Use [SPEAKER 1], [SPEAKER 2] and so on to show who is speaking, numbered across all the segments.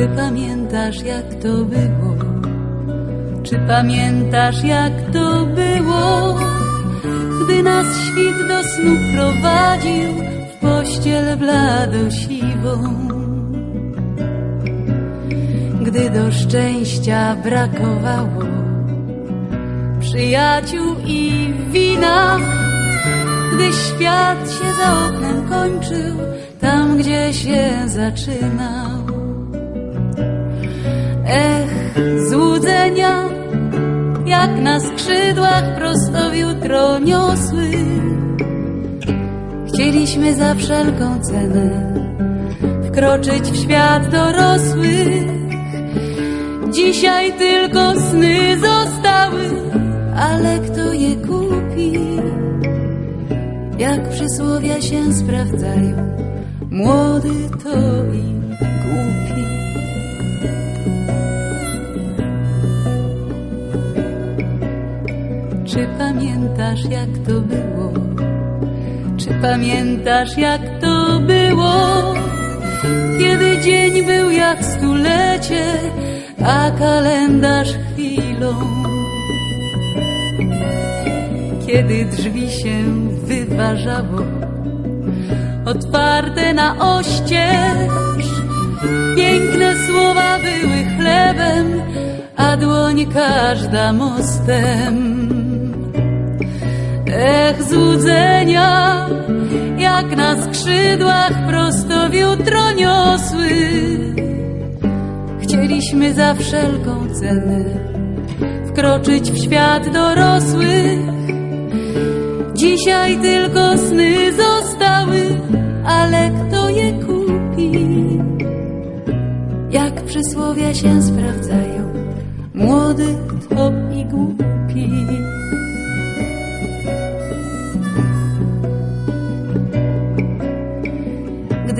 [SPEAKER 1] Czy pamiętasz jak to było? Czy pamiętasz jak to było? Gdy nas świt do snu prowadził w pościel blado siwą. Gdy do szczęścia brakowało przyjaciół i wina, gdy świat się za oknem kończył, tam gdzie się zaczynał. Złudzenia, jak na skrzydłach prosto w jutro niosły. Chcieliśmy za wszelką cenę wkroczyć w świat dorosły. Dzisiaj tylko sny zostały, ale kto je kupi? Jak przysłowia się sprawdzają, młody to i Czy pamiętasz jak to było? Czy pamiętasz jak to było? Kiedy dzień był jak stulecie, a kalendarz chwilą. Kiedy drzwi się wyważało, otwarte na oścież, piękne słowa były chlebem, a dłoń każda mostem. Ech, złudzenia, jak na skrzydłach prosto w jutro niosły. Chcieliśmy za wszelką cenę wkroczyć w świat dorosły. Dzisiaj tylko sny zostały, ale kto je kupi? Jak przysłowia się sprawdzają, młody to i głupi.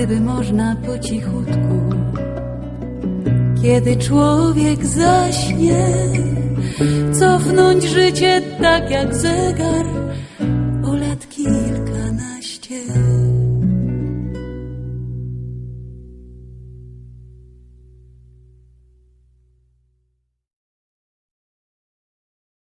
[SPEAKER 1] Gdyby można po cichutku, kiedy człowiek zaśnie, cofnąć życie tak jak zegar,